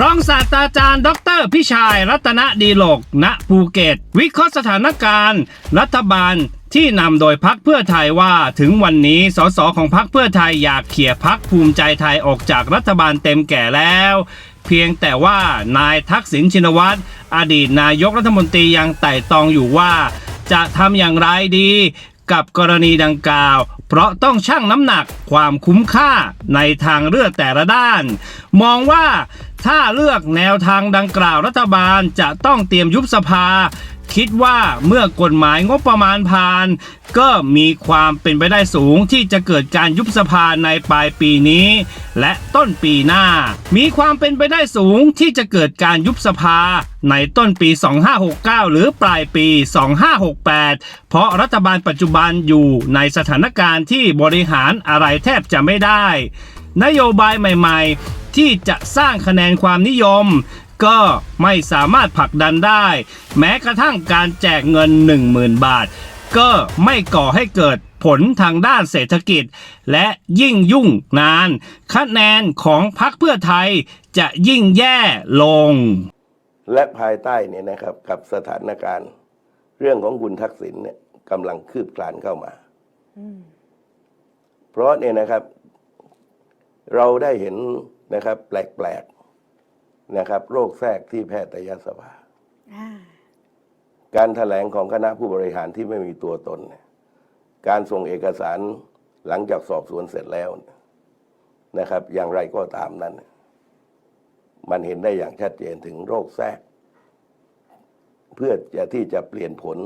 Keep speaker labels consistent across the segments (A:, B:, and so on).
A: รองศาสตราจารย์ ดรพิชัยรัตนดีโลก ณภูเก็ต วิเคราะห์สถานการณ์ รัฐบาลที่นำโดยพักเพื่อไทยว่าถึงวันนี้สสของพักเพื่อไทยอยากเขี่ยพักภูมิใจไทยออกจากรัฐบาลเต็มแก่แล้ว เพียงแต่ว่านายทักษิณชินวัตรอดีตนายกรัฐมนตรียังไต่ตองอยู่ว่าจะทำอย่างไรดี กับกรณีดังกล่าว เพราะต้องชั่งน้ำหนักความคุ้มค่าในทางเลือกแต่ละด้าน มองว่าถ้าเลือกแนวทางดังกล่าวรัฐบาลจะต้องเตรียมยุบสภา คิดว่าเมื่อกฎหมายงบประมาณผ่าน ก็มีความเป็นไปได้สูงที่จะเกิดการยุบสภาในปลายปีนี้ และต้นปีหน้า มีความเป็นไปได้สูงที่จะเกิดการยุบสภาในต้นปี 2569 หรือปลายปี 2568 เพราะรัฐบาลปัจจุบันอยู่ในสถานการณ์ที่บริหารอะไรแทบจะไม่ได้ นโยบายใหม่ ๆ ที่จะสร้างคะแนนความนิยม ก็ไม่สามารถผลักดันได้ แม้กระทั่งการแจกเงิน 10,000 บาท ก็ไม่ก่อให้เกิดผลทางด้านเศรษฐกิจ และยิ่งยุ่งนาน คะแนนของพรรคเพื่อไทยจะยิ่งแย่ลง
B: และภายใต้เนี่ยนะครับกับสถานการณ์ เรื่องของคุณทักษิณเนี่ยกำลังคืบคลานเข้ามา เพราะเนี่ยนะครับ เราได้เห็นนะครับ แปลกๆ นะครับ โรคแทรกที่แพทยสภา
C: อ่า
B: การถแถลงของคณะผู้บริหารที่ไม่มีตัวตนเนี่ยการส่งเอกสารหลังจากสอบสวนเสร็จแล้วนะครับ อย่างไรก็ตามนั้น มันเห็นได้อย่างชัดเจนถึงโรคแทรก เพื่อจะที่จะเปลี่ยนผล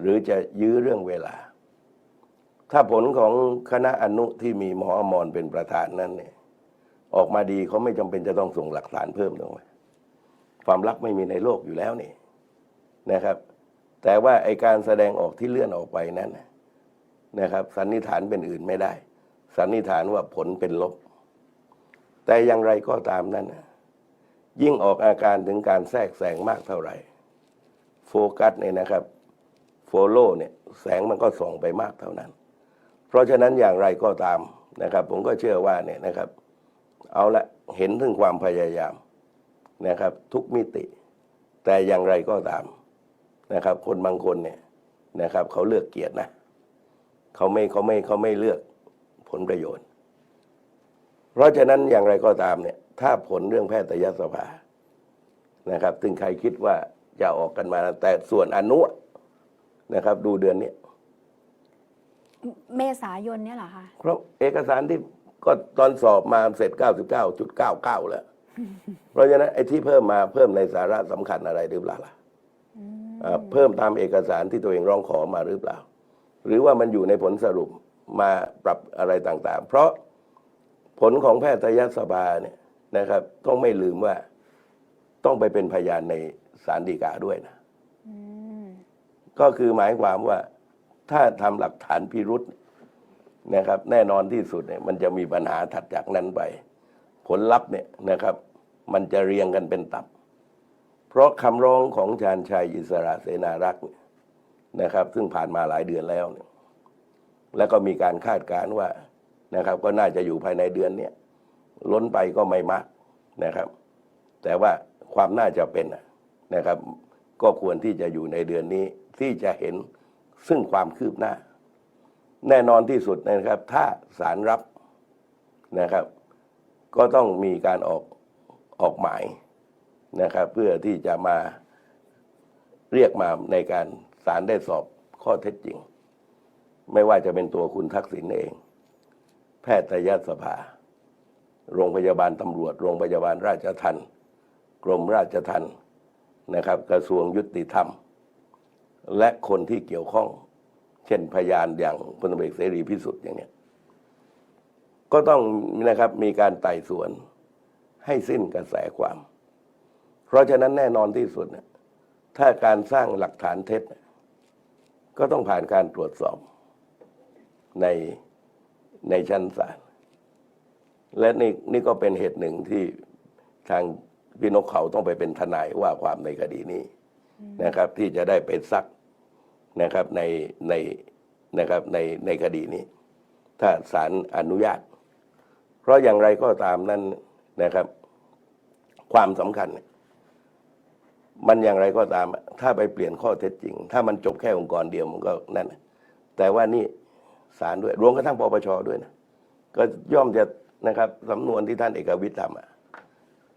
B: หรือจะยื้อเรื่องเวลา ถ้าผลของคณะอนุที่มีหมออมรเป็นประธานนั้นเนี่ย ออกมาดีเขาไม่จำเป็นจะต้องส่งหลักฐานเพิ่มลงไปความลับไม่มีในโลกอยู่แล้วนี่นะครับ แต่ว่าไอการแสดงออกที่เลื่อนออกไปนั้นนะครับสันนิษฐานเป็นอื่นไม่ได้ สันนิษฐานว่าผลเป็นลบ แต่อย่างไรก็ตามนั้นนะยิ่งออกอาการถึงการแทรกแซงมากเท่าไหร่โฟกัสเนี่ยนะครับโฟโล่เนี่ยแสงมันก็ส่องไปมากเท่านั้น เพราะฉะนั้นอย่างไรก็ตามนะครับ ผมก็เชื่อว่าเนี่ยนะครับ เอาละเห็นถึงความพยายามนะครับ ทุกมิติ แต่อย่างไรก็ตามนะครับ คนบางคนเนี่ยนะครับ เขาเลือกเกียรตินะเขาไม่เขาไม่เขาไม่เลือกผลประโยชน์ เพราะฉะนั้นอย่างไรก็ตามเนี่ย ถ้าผลเรื่องแพทยสภานะครับถึงใครคิดว่าจะออกกันมาแต่ส่วนอนุนะครับ ดูเดือนนี้
C: เมษายนเนี่ยเหรอคะ
B: เพราะเอกสารที่ ก็ตอนสอบมาเสร็จ 99.99 แล้ว เพราะฉะนั้นไอ้ที่เพิ่มมาเพิ่มในสาระสำคัญอะไรหรือเปล่าล่ะอ่าเพิ่มตามเอกสารที่ตัวเองร้องขอมาหรือเปล่า หรือว่ามันอยู่ในผลสรุปมาปรับอะไรต่างๆ เพราะผลของแพทยสภาเนี่ยนะครับ ต้องไม่ลืมว่าต้องไปเป็นพยานในศาลฎีกาด้วยนะ
C: อืม
B: ก็คือหมายความว่าถ้าทำหลักฐานพิรุษน นะครับ แน่นอนที่สุดเนี่ยมันจะมีปัญหาถัดจากนั้นไป ผลลัพธ์เนี่ยนะครับ มันจะเรียงกันเป็นตับ เพราะคำร้องของชาญชัยอิสระเสนารักษ์นะครับ ซึ่งผ่านมาหลายเดือนแล้วเนี่ยแล้วก็มีการคาดการณ์ว่านะครับ ก็น่าจะอยู่ภายในเดือนเนี้ล้นไปก็ไม่มากนะครับ แต่ว่าความน่าจะเป็นนะครับ ก็ควรที่จะอยู่ในเดือนนี้ที่จะเห็นซึ่งความคืบหน้า แน่นอนที่สุดนะครับ ถ้าศาลรับนะครับ ก็ต้องมีการออกออกหมายนะครับ เพื่อที่จะมาเรียกมาในการศาลได้สอบข้อเท็จจริง ไม่ว่าจะเป็นตัวคุณทักษิณเอง แพทยสภา โรงพยาบาลตำรวจ โรงพยาบาลราชทัณฑ์กรมราชทัณฑ์นะครับ กระทรวงยุติธรรม และคนที่เกี่ยวข้อง เช่นพยานอย่างพลตำรวจเอกเสรีพิสุทธิ์อย่างเนี้ยก็ต้องนะครับมีการไต่สวนให้สิ้นกระแสความ เพราะฉะนั้นแน่นอนที่สุดเนี่ยถ้าการสร้างหลักฐานเท็จ ก็ต้องผ่านการตรวจสอบในในชั้นศาลและนี่นี่ก็เป็นเหตุหนึ่งที่ทางพี่นกเขาต้องไปเป็นทนายว่าความในคดีนี้นะครับ ที่จะได้ไปซัก นะครับในในนะครับในในคดีนี้ ถ้าศาลอนุญาต เพราะอย่างไรก็ตามนั้นนะครับ ความสำคัญ มันอย่างไรก็ตาม ถ้าไปเปลี่ยนข้อเท็จจริง ถ้ามันจบแค่องค์กรเดียวมันก็นั่นแต่ว่านี่ศาลด้วยรวมกระทั่งปปชด้วยนะก็ย่อมจะนะครับสำนวนที่ท่านเอกวิทย์ทำอะ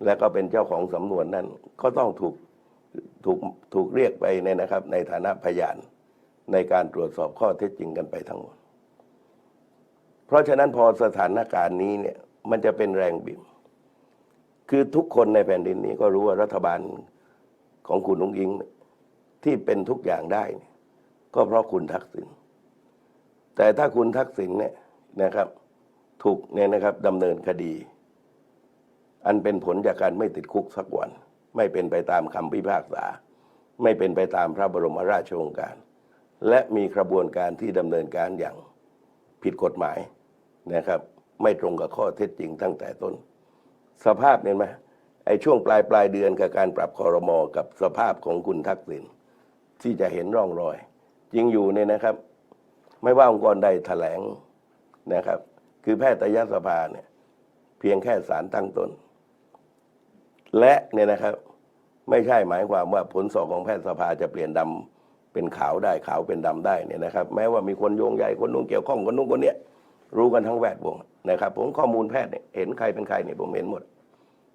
B: แล้วก็เป็นเจ้าของสำนวนนั้น ก็ต้องถูกถูกถูกเรียกไปในนะครับ ในฐานะพยาน ในการตรวจสอบข้อเท็จจริงกันไปทั้งหมด เพราะฉะนั้นพอสถานการณ์นี้เนี่ยมันจะเป็นแรงบีบคือทุกคนในแผ่นดินนี้ก็รู้ว่ารัฐบาลของคุณนุ้งอิงที่เป็นทุกอย่างได้ ก็เพราะคุณทักษิณแต่ถ้าคุณทักษิณเนี่ยนะครับ ถูกเนี่ยนะครับดำเนินคดี อันเป็นผลจากการไม่ติดคุกสักวัน ไม่เป็นไปตามคำพิพากษา ไม่เป็นไปตามพระบรมราชโองการ และมีกระบวนการที่ดำเนินการอย่างผิดกฎหมายนะครับ ไม่ตรงกับข้อเท็จจริงตั้งแต่ต้น สภาพเนี่ยไหมไอ้ช่วงปลายปลายเดือนกับการปรับคอรมอกับสภาพของคุณทักษิณที่จะเห็นร่องรอย จริงอยู่เนี่ยนะครับ ไม่ว่าองค์กรใดแถลงนะครับ คือแพทยสภาเนี่ยเพียงแค่สารตั้งต้น และเนี่ยนะครับ ไม่ใช่หมายความว่าผลสอบของแพทยสภาจะเปลี่ยนดำ เป็นขาวได้ขาวเป็นดำได้เนี่ยนะครับ แม้ว่ามีคนโยงใยคนนู้นเกี่ยวข้องคนนู้นคนเนี้ยรู้กันทั้งแวดวงนะครับ ผมข้อมูลแพทย์เนี่ยเห็นใครเป็นใครเนี่ยผมเห็นหมด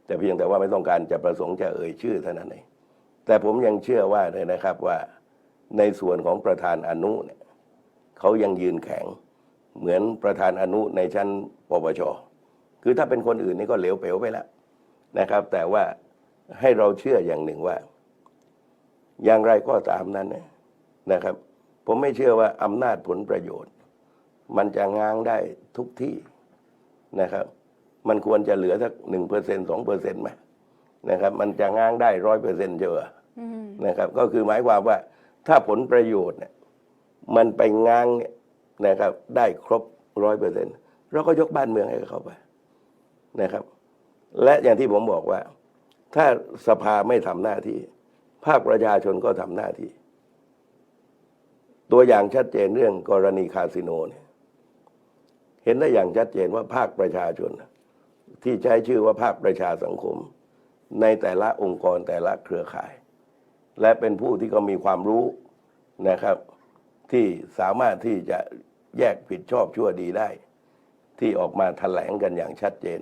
B: แต่เพียงแต่ว่าไม่ต้องการจะประสงค์จะเอ่ยชื่อเท่านั้นเองแต่ผมยังเชื่อว่าเลยนะครับว่าในส่วนของประธานอนุเนี่ยเขายังยืนแข็ง เหมือนประธานอนุในชั้นปปชคือถ้าเป็นคนอื่นนี่ก็เหลวเป๋วไปแล้วนะครับ แต่ว่าให้เราเชื่ออย่างหนึ่งว่า อย่างไรก็ตามนั้นเนี่ย นะครับ ผมไม่เชื่อว่าอำนาจผลประโยชน์ มันจะง้างได้ทุกที่นะครับ มันควรจะเหลือสักหนึ่งเปอร์เซ็นสองเปอร์เซ็นต์ไหมนะครับ มันจะง้างได้ร้อยเปอร์เซ็นต์เจอ
C: อืม
B: นะครับ ก็คือหมายความว่าถ้าผลประโยชน์เนี่ยมันไปง้างเนี่ยนะครับ ได้ครบร้อยเปอร์เซ็นต์เราก็ยกบ้านเมืองให้เขาไปนะครับ และอย่างที่ผมบอกว่า ถ้าสภาไม่ทำหน้าที่ ภาคประชาชนก็ทำหน้าที่ ตัวอย่างชัดเจนเรื่องกรณีคาสิโนเนี่ยเห็นได้อย่างชัดเจนว่าภาคประชาชน ที่ใช้ชื่อว่าภาคประชาสังคม ในแต่ละองค์กรแต่ละเครือข่าย และเป็นผู้ที่ก็มีความรู้นะครับ ที่สามารถที่จะแยกผิดชอบชั่วดีได้ ที่ออกมาแถลงกันอย่างชัดเจน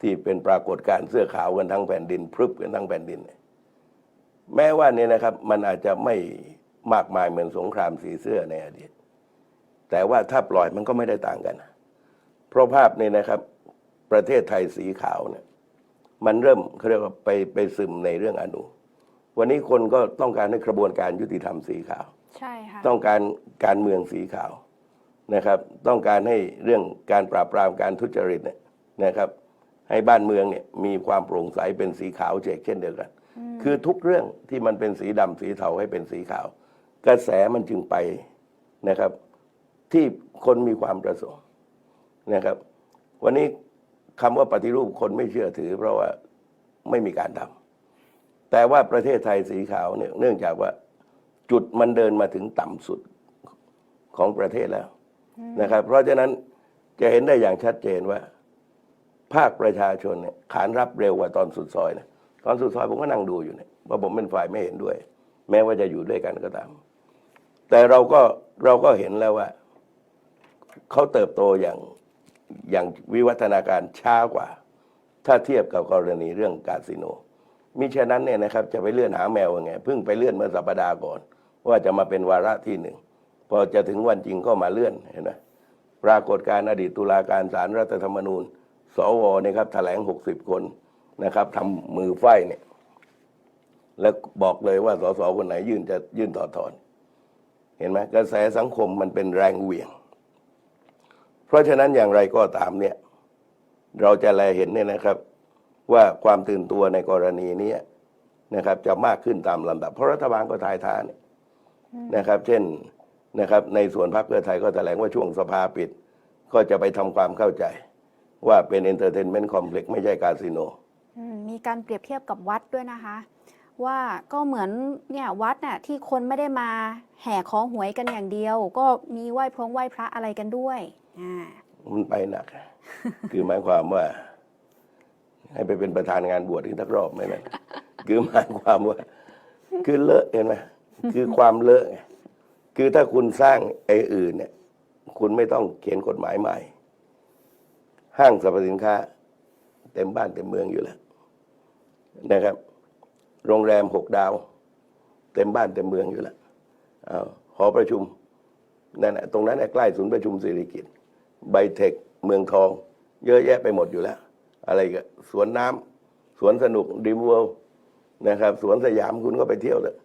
B: ที่เป็นปรากฏการ์เสื้อขาวกันทั้งแผ่นดินพรึบกันทั้งแผ่นดิน แม้ว่าเนี่ยนะครับมันอาจจะไม่ มากมายเหมือนสงครามสีเสื้อในอดีต แต่ว่าถ้าปล่อยมันก็ไม่ได้ต่างกัน เพราะภาพนี่นะครับ ประเทศไทยสีขาวเนี่ยมันเริ่มเขาเรียกว่าไปไปซึมในเรื่องอนุ วันนี้คนก็ต้องการให้กระบวนการยุติธรรมสีขาว
C: ใช่ค่ะ
B: ต้องการการเมืองสีขาวนะครับ ต้องการให้เรื่องการปราบปรามการทุจริตเนี่ยนะครับ ให้บ้านเมืองเนี่ยมีความโปร่งใสเป็นสีขาวเช่นเช่นเดียวกัน คือทุกเรื่องที่มันเป็นสีดำสีเทาให้เป็นสีขาว กระแสมันจึงไปนะครับ ที่คนมีความประสงค์นะครับ วันนี้คำว่าปฏิรูปคนไม่เชื่อถือ เพราะว่าไม่มีการทำแต่ว่าประเทศไทยสีขาวเนี่ยเนื่องจากว่าจุดมันเดินมาถึงต่ำสุดของประเทศแล้วนะครับ เพราะฉะนั้นจะเห็นได้อย่างชัดเจนว่า ภาคประชาชนเนี่ยขานรับเร็วกว่าตอนสุดซอยนะตอนสุดซอยผมก็นั่งดูอยู่เนี่ยว่าผมเป็นฝ่ายไม่เห็นด้วย แม้ว่าจะอยู่ด้วยกันก็ตาม แต่เราก็เราก็เห็นแล้วว่าเขาเติบโตอย่างอย่างวิวัฒนาการช้ากว่า ถ้าเทียบกับกรณีเรื่องคาสิโนมิฉะนั้นเนี่ยนะครับจะไปเลื่อนหาแมวยังไงเพิ่งไปเลื่อนเมื่อสัปดาห์ก่อน ว่าจะมาเป็นวาระที่หนึ่งพอจะถึงวันจริงก็มาเลื่อนเห็นไหมปรากฏการณ์อดีตตุลาการศาลรัฐธรรมนูญ สวเนี่ยครับแถลงหกสิบคนนะครับทำมือไฟเนี่ย แล้วบอกเลยว่าสสคนไหนยื่นจะยื่นต่อถอน เห็นไหมกระแสสังคมมันเป็นแรงเหวี่ยง เพราะฉะนั้นอย่างไรก็ตามเนี่ย เราจะแลเห็นเนี่ยนะครับ ว่าความตื่นตัวในกรณีนี้นะครับ จะมากขึ้นตามลำดับ เพราะรัฐบาลก็ทายทานเนี่ยนะครับ เช่นนะครับ ในส่วนพรรคเพื่อไทยก็แถลงว่าช่วงสภาปิด ก็จะไปทำความเข้าใจ ว่าเป็นเอนเตอร์เทนเมนต์คอมเพล็กซ์ไม่ใช่คาสิโน
C: อืมมีการเปรียบเทียบกับวัดด้วยนะคะ ว่าก็เหมือนเนี่ยวัดน่ะที่คนไม่ได้มาแห่ขอหวยกันอย่างเดียว ก็มีไหว้พระไหว้พระอะไรกันด้วยอ่า
B: มันไปหนัก คือหมายความว่า ให้ไปเป็นประธานงานบวชอีกสักรอบไหมนะคือหมายความว่า คือเลอะเห็นไหมคือความเลอะไงคือถ้าคุณสร้างไอ้อื่นเนี่ย คุณไม่ต้องเขียนกฎหมายใหม่ ห้างสรรพสินค้า เต็มบ้านเต็มเมืองอยู่แล้วนะครับ โรงแรมหกดาว เต็มบ้านเต็มเมืองอยู่แล้วอหอประชุมนั่นน่ะตรงนั้นใกล้ศูนย์ประชุมสิริกิตไบเทคเมืองทอง เยอะแยะไปหมดอยู่แล้ว อะไรก็สวนน้ำสวนสนุกดิมเวิลด์นะครับ สวนสยามคุณก็ไปเที่ยวเลย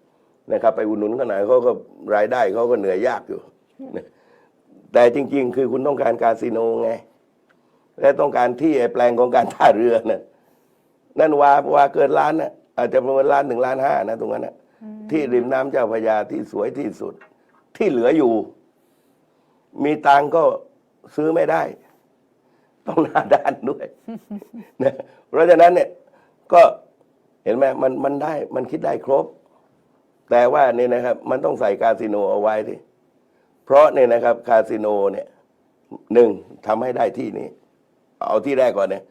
B: นะครับ ไปอุดหนุนเขาหน่อยเขาก็รายได้เขาก็เหนื่อยยากอยู่แต่จริง ๆ คือคุณต้องการคาสิโนไง และต้องการที่แปลงของการท่าเรือน่ะนั่นว่าว่าเกินล้านน่ะ อาจจะประมาณล้านถึงล้านห้านะตรงนั้นน่ะที่ริมน้ำเจ้าพระยาที่สวยที่สุด ที่เหลืออยู่ มีตังค์ก็ซื้อไม่ได้ ต้องหน้าด้านด้วยนะเพราะฉะนั้นเนี่ย ก็เห็นไหมมันมันได้มันคิดได้ครบ แต่ว่าเนี่ยนะครับ มันต้องใส่คาสิโนเอาไว้ที่เพราะเนี่ยนะครับคาสิโนเนี่ยหนึ่งทำให้ได้ที่นี้ เอาที่แรกก่อนเนี่ย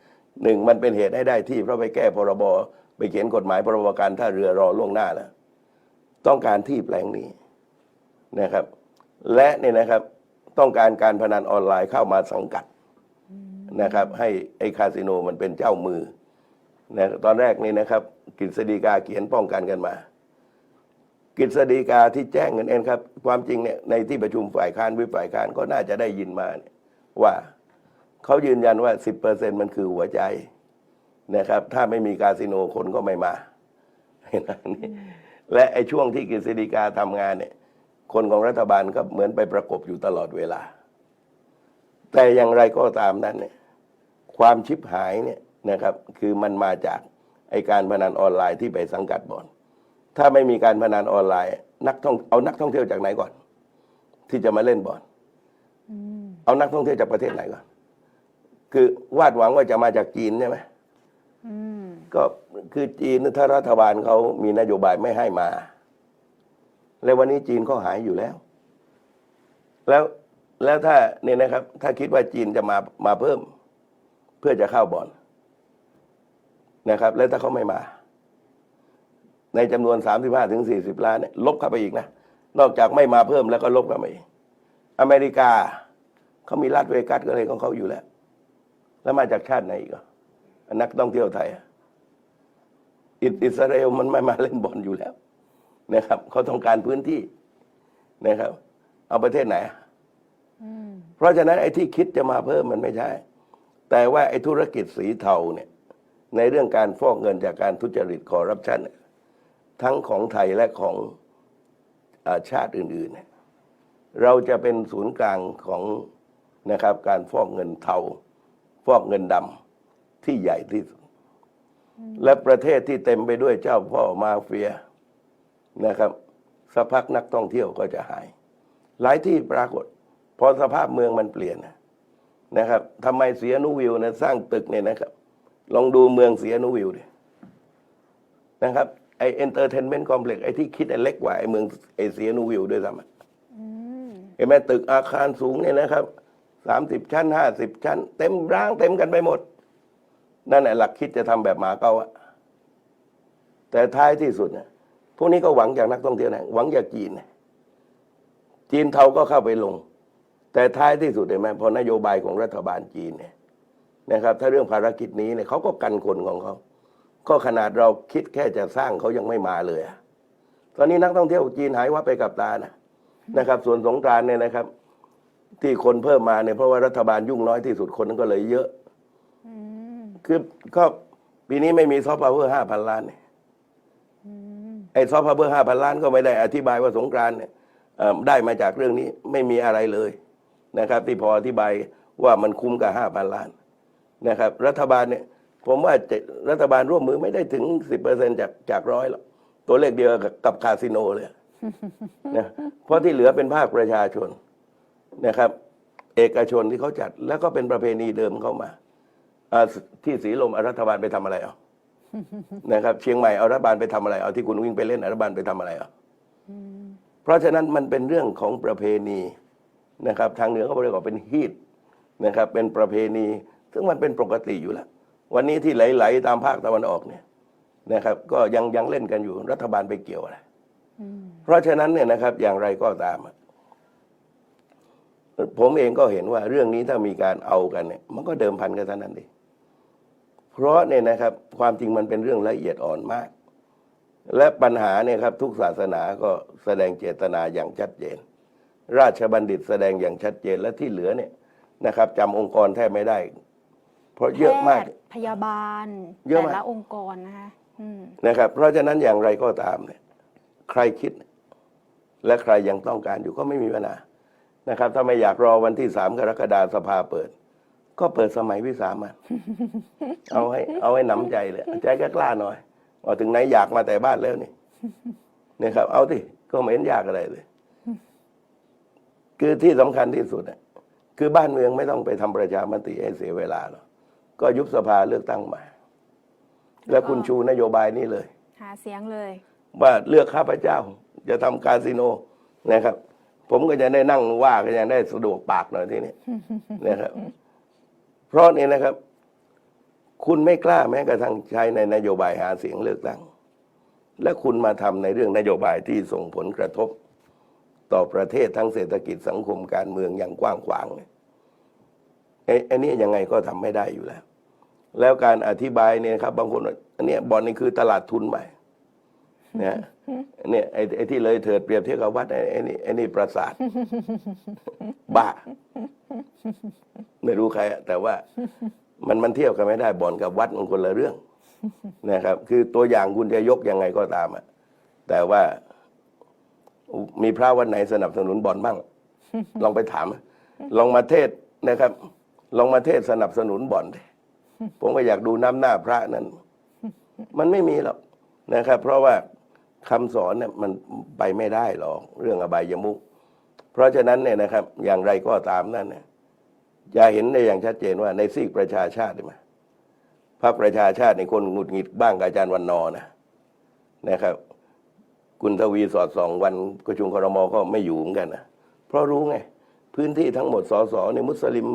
B: หนึ่งมันเป็นเหตุให้ได้ที่เพราะไปแก้พรบไป เขียนกฎหมายพรบการท่าเรือรอล่วงหน้าแล้วต้องการที่แปลงนี้นะครับ และเนี่ยนะครับต้องการการพนันออนไลน์เข้ามาสังกัดนะครับ ให้ไอ้คาสิโนมันเป็นเจ้ามือนะตอนแรกนี่นะครับกฤษฎีกาเขียนป้องกันกันมา กฤษฎีกาที่แจ้งเงินเองครับ ความจริงเนี่ยในที่ประชุมฝ่ายค้านวิฝ่ายค้านก็น่าจะได้ยินมาเนี่ยว่าเขายืนยันว่า 10%มันคือหัวใจ นะครับ ถ้าไม่มีคาสิโนคนก็ไม่มาเห็นไหมนี่และไอ้ช่วงที่กฤษฎีกาทำงานเนี่ย คนของรัฐบาลก็เหมือนไปประกบอยู่ตลอดเวลา แต่อย่างไรก็ตามนั้นเนี่ยความชิบหายเนี่ยนะครับคือมันมาจากไอการพนันออนไลน์ที่ไปสังกัดบ่อน ถ้าไม่มีการพนันออนไลน์ นักท่องเอานักท่องเที่ยวจากไหนก่อน ที่จะมาเล่นบ่อนเอานักท่องเที่ยวจากประเทศไหนก่อน คือวาดหวังว่าจะมาจากจีนใช่ไหม
C: อืม
B: ก็คือจีนถ้ารัฐบาลเขามีนโยบายไม่ให้มา แล้ววันนี้จีนก็หายอยู่แล้ว แล้วแล้วถ้าเนี่ยนะครับ ถ้าคิดว่าจีนจะมามาเพิ่ม เพื่อจะเข้าบ่อนนะครับ แล้วถ้าเขาไม่มา ในจำนวนสามสิบห้าถึงสี่สิบล้านเนี่ยลบเข้าไปอีกนะนอกจากไม่มาเพิ่มแล้วก็ลบเข้าไปอีกอเมริกาเขามีลาดเวกัสก็เลยของเขาอยู่แล้ว แล้วมาจากชาติไหนอีกอะ นักท่องเที่ยวไทยอะอิสอิสราเอลมันไม่มาเล่นบอลอยู่แล้วนะครับเขาต้องการพื้นที่นะครับ เอาประเทศไหนอะ
C: อืม
B: เพราะฉะนั้นไอ้ที่คิดจะมาเพิ่มมันไม่ใช่ แต่ว่าไอ้ธุรกิจสีเทาเนี่ย ในเรื่องการฟอกเงินจากการทุจริตคอร์รัปชันเนี่ยทั้งของไทยและของอาชาติอื่นๆเนี่ยเราจะเป็นศูนย์กลางของนะครับการฟอกเงินเทา ฟอกเงินดำ ที่ใหญ่ที่สุด และประเทศที่เต็มไปด้วยเจ้าพ่อมาเฟียนะครับสักพักนักท่องเที่ยวก็จะหาย หลายที่ปรากฏ พอสภาพเมืองมันเปลี่ยนนะนะครับทำไมเสียนุวิวนะสร้างตึกเนี่ยนะครับ ลองดูเมืองเสียนุวิวดินะครับไอเอนเตอร์เทนเมนต์คอมเพล็กซ์ไอที่คิดไอเล็กกว่าไอเมืองไอเสียนุวิวด้วยซ้ำอะ
C: อืม
B: เห็นไหมตึกอาคารสูงเนี่ยนะครับสามสิบชั้นห้าสิบชั้น เต็มร้างเต็มกันไปหมด นั่นแหละหลักคิดจะทำแบบหมาเก้าอะแต่ท้ายที่สุดเนี่ยพวกนี้ก็หวังจากนักท่องเที่ยวนะหวังจากจีนจีนเทาก็เข้าไปลง แต่ท้ายที่สุดเห็นไหมพอนโยบายของรัฐบาลจีนเนี่ยนะครับ ถ้าเรื่องภารกิจนี้เนี่ยเขาก็กันคนของเขาก็ขนาดเราคิดแค่จะสร้างเขายังไม่มาเลย ตอนนี้นักท่องเที่ยวจีนหายวับไปกับตานะนะครับ ส่วนสงกรานเนี่ยนะครับ ที่คนเพิ่มมาเนี่ยเพราะว่ารัฐบาลยุ่งน้อยที่สุดคนนั้นก็เลยเยอะ คือก็ปีนี้ไม่มีซอฟต์พาวเวอร์ห้าพันล้านเนี่ย
C: อืม
B: ไอ้ซอฟต์พาวเวอร์ห้าพันล้านก็ไม่ได้อธิบายว่าสงกรานต์เนี่ยเอ่อได้มาจากเรื่องนี้ไม่มีอะไรเลยนะครับ ที่พออธิบายว่ามันคุ้มกับห้าพันล้านนะครับ รัฐบาลเนี่ยผมว่าจะรัฐบาลร่วมมือไม่ได้ถึงสิบเปอร์เซ็นจากจากร้อยหรอกตัวเลขเดียวกับกับคาสิโนเลยนะเพราะที่เหลือเป็นภาคประชาชนนะครับ เอกชนที่เขาจัดแล้วก็เป็นประเพณีเดิมเข้ามาอ่า ที่สีลมรัฐบาลไปทำอะไรเอานะครับ เชียงใหม่เอารัฐบาลไปทำอะไรเอาที่คุณวิ่งไปเล่นรัฐบาลไปทำอะไรเอา
C: อืม
B: เพราะฉะนั้นมันเป็นเรื่องของประเพณีนะครับ ทางเหนือเขาเรียกว่าเป็นฮีตนะครับ เป็นประเพณี ซึ่งมันเป็นปกติอยู่แล้ว วันนี้ที่ไหลๆตามภาคตะวันออกเนี่ยนะครับ ก็ยังยังเล่นกันอยู่รัฐบาลไปเกี่ยวอะไรเพราะฉะนั้นเนี่ยนะครับอย่างไรก็ตาม ผมเองก็เห็นว่าเรื่องนี้ถ้ามีการเอากันเนี่ย มันก็เดิมพันกันเท่านั้นเอง เพราะเนี่ยนะครับความจริงมันเป็นเรื่องละเอียดอ่อนมาก และปัญหาเนี่ยครับทุกศาสนาก็แสดงเจตนาอย่างชัดเจน ราชบัณฑิตแสดงอย่างชัดเจนและที่เหลือเนี่ยนะครับจำองค์กรแทบไม่ได้ เพราะเยอะมาก
C: แพทย์พยาบาล
B: เยอะ
C: แต่
B: มาก
C: ละองค์กรนะคะอืม
B: นะครับ เพราะฉะนั้นอย่างไรก็ตามเนี่ยใครคิด และใครยังต้องการอยู่ก็ไม่มีปัญหานะครับ ถ้าไม่อยากรอวันที่สามกรกฎาสภาเปิด ก็เปิดสมัยวิสามันเอาให้ เอาให้หนำใจเลยใจกล้าๆหน่อยว่าถึงไหนอยากมาแต่บ้านแล้วนี่นะครับ เอาที่ก็ไม่เห็นยากอะไรเลย คือที่สำคัญที่สุดน่ะคือบ้านเมืองไม่ต้องไปทำประชามติให้เสียเวลาหรอกก็ยุบสภาเลือกตั้งใหม่แล้วคุณชูนโยบายนี้เลย
C: หาเสียงเลย
B: ว่าเลือกข้าพเจ้า จะทำคาสิโนนะครับ ผมก็จะได้นั่งว่าก็ยังได้สะดวกปากหน่อยที่นี่นะครับ เพราะนี่นะครับ คุณไม่กล้าแม้กระทั่งใช้ในนโยบายหาเสียงเลือกตั้ง และคุณมาทำในเรื่องนโยบายที่ส่งผลกระทบ ต่อประเทศทั้งเศรษฐกิจสังคมการเมืองอย่างกว้างขวางเนี่ยไอ้ไอ้นี่ยังไงก็ทำไม่ได้อยู่แล้ว แล้วการอธิบายเนี่ยครับ บางคนอันเนี้ยบอลนี่คือตลาดทุนใหม่ นะเนี่ยไอ้ไอ้ที่เลยเถิดเปรียบเทียบกับวัดไอ้ไอ้นี่ไอ้นี่ประสาทบ้า ไม่รู้ใครอะแต่ว่ามันมันเทียบกันไม่ได้บ่อนกับวัดมันคนละเรื่องนะครับ คือตัวอย่างคุณจะยกยังไงก็ตามอะแต่ว่ามีพระวัดไหนสนับสนุนบ่อนบ้าง ลองไปถาม ลองมาเทศนะครับ ลองมาเทศสนับสนุนบ่อนผมก็อยากดูน้ำหน้าพระนั้น มันไม่มีหรอกนะครับ เพราะว่า คำสอนเนี่ยมันไปไม่ได้หรอกเรื่องอบายมุขเพราะฉะนั้นเนี่ยนะครับอย่างไรก็ตามนั่นเนี่ยจะเห็นได้อย่างชัดเจนว่าในซีกประชาชาติมาพรรคประชาชาติในคนหงุดหงิดบ้างกับอาจารย์วันนอร์นะนะครับ คุณทวีสอดส่องวันประชุมครมก็ไม่อยู่เหมือนกันนะเพราะรู้ไง พื้นที่ทั้งหมดสสในยมุสลิม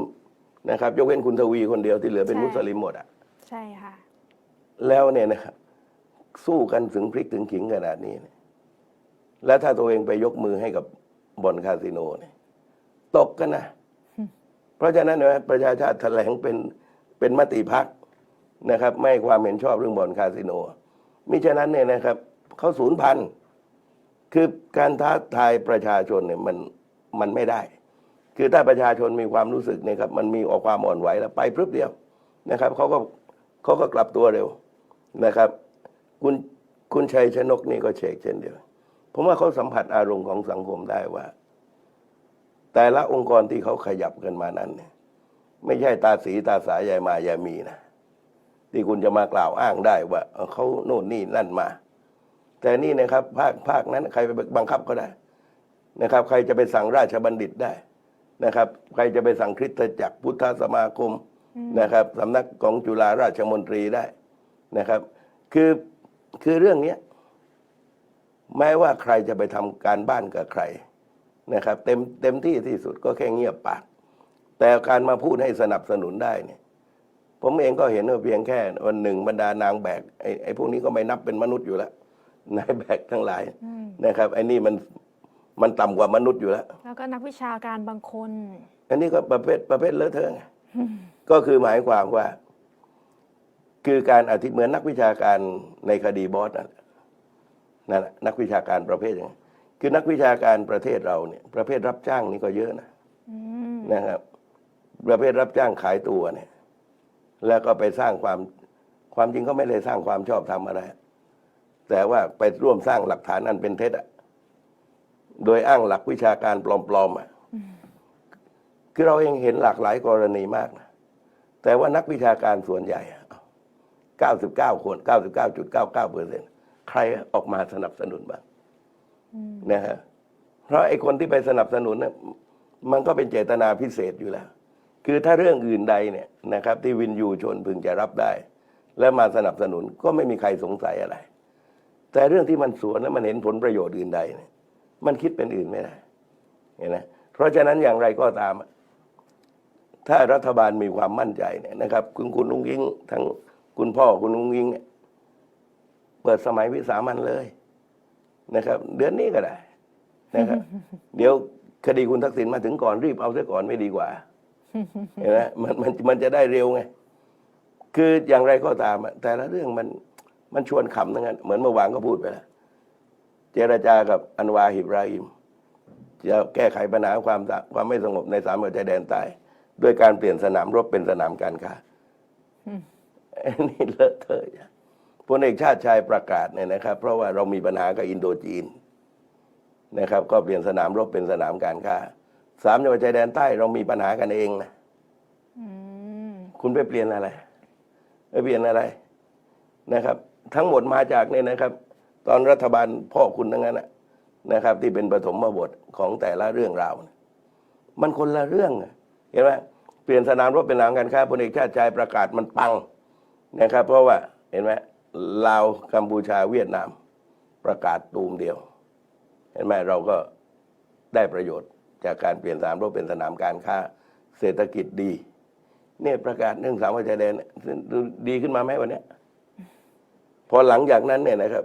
B: นะครับ ยกเว้นคุณทวีคนเดียวที่เหลือเป็น
C: ใช่
B: มุสลิมหมดอะ
C: ใช่ค่ะ
B: แล้วเนี่ยนะครับ สู้กันถึงพริกถึงขิงขนาดนี้แล้วถ้าตัวเองไปยกมือให้กับบ่อนคาสิโนเนี่ยตกกันนะ เพราะฉะนั้นเนี่ยประชาชาติแถลงเป็นเป็นมติพักนะครับ ไม่ความเห็นชอบเรื่องบ่อนคาสิโนมิฉะนั้นเนี่ยนะครับเขาศูนย์พันคือการท้าทายประชาชนเนี่ยมันมันไม่ได้ คือถ้าประชาชนมีความรู้สึกเนี่ยครับ มันมีออกความอ่อนไหวแล้วไปพรึบเดียวนะครับเขาก็เขาก็กลับตัวเร็วนะครับ คุณคุณชัยชนกนี่ก็เชกเช่นเดียวผมว่าเขาสัมผัสอารมณ์ของสังคมได้ว่า แต่ละองค์กรที่เขาขยับกันมานั้นเนี่ยไม่ใช่ตาสีตาสายายมายายมีนะที่คุณจะมากล่าวอ้างได้ว่าเออเขาโน่นนี่นั่นมา แต่นี่นะครับ ภาคภาคนั้น ใครไปบังคับก็ได้นะครับ ใครจะไปสั่งราชบัณฑิตได้นะครับ ใครจะไปสั่งคริสตจักรพุทธสมาคมนะครับสำนักของจุฬาราชมนตรีได้นะครับ คือ คือเรื่องเนี้ยแม้ว่าใครจะไปทำการบ้านกับใครนะครับ เต็มเต็มที่ที่สุดก็แค่เงียบปาก แต่การมาพูดให้สนับสนุนได้เนี่ย ผมเองก็เห็นว่าเพียงแค่วันหนึ่งบรรดานางแบกไอ้ไอ้พวกนี้ก็ไม่นับเป็นมนุษย์อยู่แล้วนายแบกทั้งหลาย
C: อืม
B: นะครับไอ้นี่มันมันต่ำกว่ามนุษย์อยู่แล้ว
C: แล้วก็นักวิชาการบางคน
B: อันนี้ก็ประเภทประเภทเลอะเทอะไงก็คือหมายความว่า คือการอธิเหมือนนักวิชาการในคดีบอสนั่นแหละนั่นแหละนักวิชาการประเภทอย่างนั้นคือนักวิชาการประเทศเราเนี่ย ประเภทรับจ้างนี่ก็เยอะนะ
C: อืม
B: นะครับ ประเภทรับจ้างขายตัวเนี่ย แล้วก็ไปสร้างความความจริงก็ไม่ได้สร้างความชอบธรรมอะไร แต่ว่าไปร่วมสร้างหลักฐานอันเป็นเท็จอะโดยอ้างหลักวิชาการปลอมๆอะคือเราเองเห็นหลากหลายกรณีมากนะแต่ว่านักวิชาการส่วนใหญ่อะ 99 คน 99.99เปอร์เซ็นใครออกมาสนับสนุนบ้าง
C: อืม
B: นะฮะเพราะไอ้คนที่ไปสนับสนุนเนี่ยมันก็เป็นเจตนาพิเศษอยู่แล้ว คือถ้าเรื่องอื่นใดเนี่ยนะครับ ที่วินยูชนพึงจะรับได้ และมาสนับสนุนก็ไม่มีใครสงสัยอะไร แต่เรื่องที่มันสวนแล้วมันเห็นผลประโยชน์อื่นใดเนี่ยมันคิดเป็นอื่นไม่ได้เห็นไหมเพราะฉะนั้นอย่างไรก็ตามอะถ้ารัฐบาลมีความมั่นใจเนี่ยนะครับ คุณคุณลุงยิงทั้ง คุณพ่อคุณลุงยิงเนี่ยเปิดสมัยวิสามันเลยนะครับ เดือนนี้ก็ได้นะครับ เดี๋ยวคดีคุณทักษิณมาถึงก่อนรีบเอาซะก่อนไม่ดีกว่าเห็นไหมมันมันมันจะได้เร็วไงคืออย่างไรก็ตามอะแต่ละเรื่องมันมันชวนขำทั้งนั้นเหมือนเมื่อวานก็พูดไปแล้วเจรจากับอันวาฮิบราฮิมจะแก้ไขปัญหาความสะความไม่สงบในสามจังหวัดชายแดนใต้ด้วยการเปลี่ยนสนามรบเป็นสนามการค้าอั นนี้เลอะเทอะอย่างพลเอกชาติชายประกาศเนี่ยนะครับ เพราะว่าเรามีปัญหากับอินโดจีนนะครับ ก็เปลี่ยนสนามรบเป็นสนามการค้าสามจังหวัดชายแดนใต้เรามีปัญหากันเองนะ
C: อืม
B: คุณไปเปลี่ยนอะไรไปเปลี่ยนอะไรนะครับ ทั้งหมดมาจากเนี่ยนะครับ ตอนรัฐบาลพ่อคุณทั้งนั้นนะนะครับ ที่เป็นปฐมบทของแต่ละเรื่องราวนะมันคนละเรื่องอะเห็นไหมเปลี่ยนสนามรบเป็นสนามการค้าพลเอกชาติชายประกาศมันปัง นะครับ เพราะว่าเห็นไหมลาวกัมพูชาเวียดนาม ประกาศตูมเดียว เห็นไหมเราก็ได้ประโยชน์จากการเปลี่ยนสนามรบเป็นสนามการค้าเศรษฐกิจดีเนี่ยประกาศเรื่องสามวัยชายแดนเนี่ยดีขึ้นมาไหมวันเนี้ยพอหลังจากนั้นเนี่ยนะครับ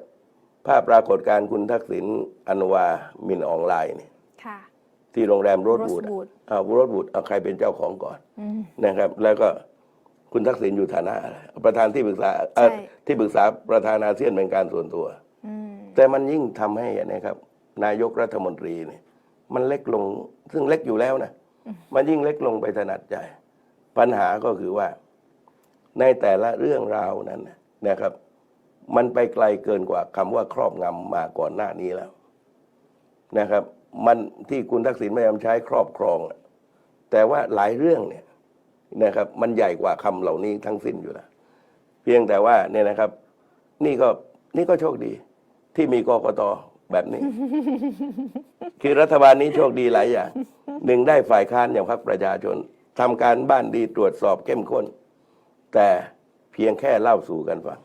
B: ภาพปรากฏการณ์คุณทักษิณอนุวามินออนไลน์เนี่ย
C: ค่ะ
B: ที่โรงแรมโรดบูด
C: Rosewood
B: เอาโรดบูดเอาใครเป็นเจ้าของก่อน
C: อืม
B: นะครับ แล้วก็ คุณทักษิณอยู่ฐานะอะไรประธานที่ปรึกษาเอ่อ
C: ใช่
B: ที่ปรึกษาประธานอาเซียนเป็นการส่วนตัว
C: อืม
B: แต่มันยิ่งทำให้นะครับ นายกรัฐมนตรีเนี่ยมันเล็กลงซึ่งเล็กอยู่แล้วนะมันยิ่งเล็กลงไปถนัดใจ ปัญหาก็คือว่า ในแต่ละเรื่องราวนั้นน่ะนะครับ มันไปไกลเกินกว่าคำว่าครอบงำมาก่อนหน้านี้แล้วนะครับ มันที่คุณทักษิณพยายามใช้ครอบครองอะแต่ว่าหลายเรื่องเนี่ย นะครับ มันใหญ่กว่าคำเหล่านี้ทั้งสิ้นอยู่แล้วเพียงแต่ว่าเนี่ยนะครับ นี่ก็นี่ก็โชคดี ที่มีกกตแบบนี้ คือรัฐบาลนี้โชคดีหลายอย่างหนึ่งได้ฝ่ายค้านอย่างพรรคประชาชนทำการบ้านดีตรวจสอบเข้มข้น แต่เพียงแค่เล่าสู่กันฟัง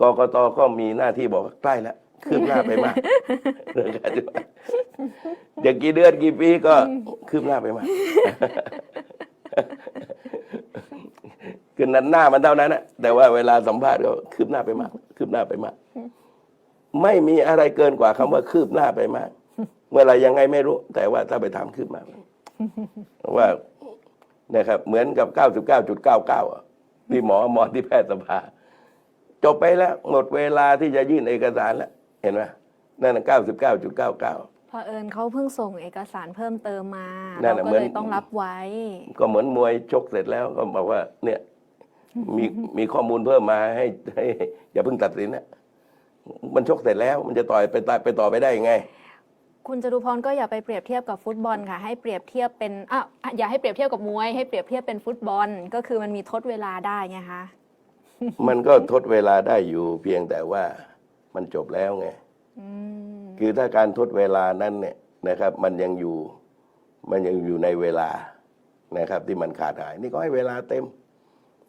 B: กกตก็มีหน้าที่บอกว่าใกล้แล้วคืบหน้าไปมากเรื่องการที่ว่าเดี๋ยวกี่เดือนกี่ปีก็คืบหน้าไปมาก คือนั้นหน้ามันเท่านั้นนะแต่ว่าเวลาสัมภาษณ์ก็คืบหน้าไปมาก คืบหน้าไปมาก ไม่มีอะไรเกินกว่าคำว่าคืบหน้าไปมาก เมื่อไหรยังไงไม่รู้ แต่ว่าถ้าไปถามคืบหน้าว่านะครับ เหมือนกับ 99.99ที่หมอหมอที่แพทยสภาจบไปแล้ว หมดเวลาที่จะยื่นเอกสารแล้ว เห็นไหมนั่นนะ99.99
C: พอเอิญเขาเพิ่งส่งเอกสารเพิ่มเติมมา
B: นั่
C: เรา
B: นน่ะ
C: ก็
B: เหมือน
C: เลยต้องรับไว้
B: ก็เหมือนมวยชกเสร็จแล้วก็บอกว่า เนี่ย มีมีข้อมูลเพิ่มมาให้ให้อย่าเพิ่งตัดสินนะมันชกเสร็จแล้วมันจะต่อยไปต่อไปต่อไปได้ยังไง
C: คุณจตุพรก็อย่าไปเปรียบเทียบกับฟุตบอลค่ะ ให้เปรียบเทียบเป็นอะอย่าให้เปรียบเทียบกับมวย ให้เปรียบเทียบเป็นฟุตบอล ก็คือมันมีทดเวลาได้ไงคะ
B: มันก็ทดเวลาได้อยู่เพียงแต่ว่ามันจบแล้วไง
C: อืม
B: คือถ้าการทดเวลานั้นเนี่ยนะครับ มันยังอยู่มันยังอยู่ในเวลานะครับ ที่มันขาดหาย นี่ก็ให้เวลาเต็ม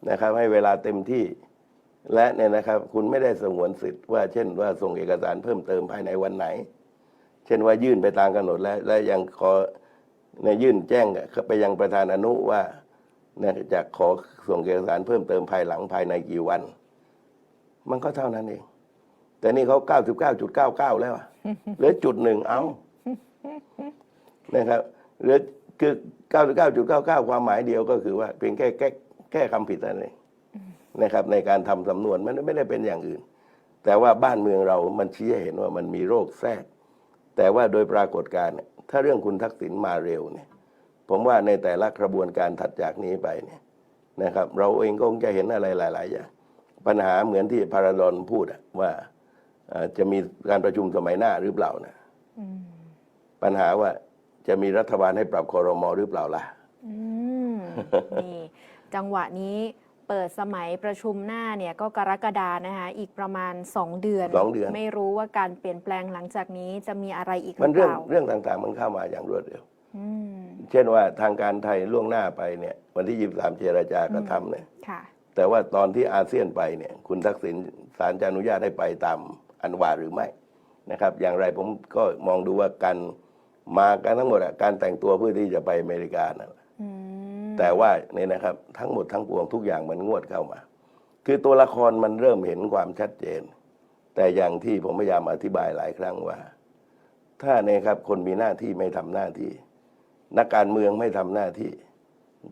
B: นะครับ ให้เวลาเต็มที่ และเนี่ยนะครับ คุณไม่ได้สงวนสิทธิ์ว่า เช่นว่าส่งเอกสารเพิ่มเติมภายในวันไหน เช่นว่ายื่นไปตามกำหนดแล้ว และยังขอในยื่นแจ้งไปยังประธานอนุว่าจะขอส่งเอกสารเพิ่มเติมภายหลังภายในกี่วัน มันก็เท่านั้นเอง แต่นี่เขา99.99แล้วอะเหลือจุดหนึ่งเอานะครับเหลือคือ99.99ความหมายเดียวก็คือว่าเพียงแค่แก้แก้คำผิดนั่นเองนะครับ ในการทำสำนวนมันไม่ได้เป็นอย่างอื่น แต่ว่าบ้านเมืองเรามันชี้ให้เห็นว่ามันมีโรคแทรก แต่ว่าโดยปรากฏการณ์เนี่ยถ้าเรื่องคุณทักษิณมาเร็วเนี่ย ผมว่าในแต่ละกระบวนการถัดจากนี้ไปเนี่ยนะครับ เราเองก็คงจะเห็นอะไรหลาย ๆ อย่างปัญหาเหมือนที่พาราดอนพูดอะว่าเอ่อ จะมีการประชุมสมัยหน้าหรือเปล่านะ
C: อืม
B: ปัญหาว่าจะมีรัฐบาลให้ปรับคอรมอหรือเปล่าล่ะ
C: อืมนี่จังหวะนี้เปิดสมัยประชุมหน้าเนี่ยก็กรกฎานะคะอีกประมาณ 2 เดือน
B: สองเดือน
C: ไม่รู้ว่าการเปลี่ยนแปลงหลังจากนี้จะมีอะไรอีกห
B: มัน
C: รือเป
B: เรื่อง
C: ล่า
B: เรื่องต่างๆ มันเข้ามาอย่างรวดเร็ว
C: อืม
B: เช่นว่าทางการไทยล่วงหน้าไปเนี่ยวันที่23เจรจากระทำเนี่ย
C: ค่ะ
B: แต่ว่าตอนที่อาเซียนไปเนี่ย คุณทักษิณศาลจะอนุญาตให้ไปตาม อันวาหรือไม่นะครับ อย่างไรผมก็มองดูว่าการมากันทั้งหมดอะการแต่งตัวเพื่อที่จะไปอเมริกานั่นแหละ
C: อืม
B: แต่ว่าเนี่ยนะครับทั้งหมดทั้งปวงทุกอย่างมันงวดเข้ามา คือตัวละครมันเริ่มเห็นความชัดเจน แต่อย่างที่ผมพยายามอธิบายหลายครั้งว่า ถ้าเนี่ยครับคนมีหน้าที่ไม่ทำหน้าที่ นักการเมืองไม่ทำหน้าที่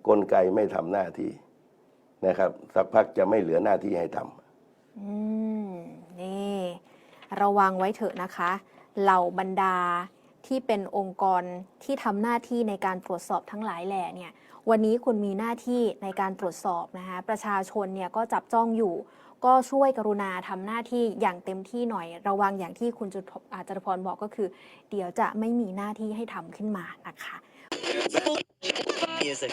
B: กลไกไม่ทำหน้าที่นะครับ สักพักจะไม่เหลือหน้าที่ให้ทำ
C: อืมนี่ ระวังไว้เถอะนะคะ เหล่าบรรดาที่เป็นองค์กรที่ทำหน้าที่ในการตรวจสอบทั้งหลายแหล่เนี่ยวันนี้คุณมีหน้าที่ในการตรวจสอบนะคะประชาชนเนี่ยก็จับจ้องอยู่ ก็ช่วยกรุณาทำหน้าที่อย่างเต็มที่หน่อย ระวังอย่างที่คุณจุดอาจารพรบอกก็คือ เดี๋ยวจะไม่มีหน้าที่ให้ทำขึ้นมานะคะ
D: Music.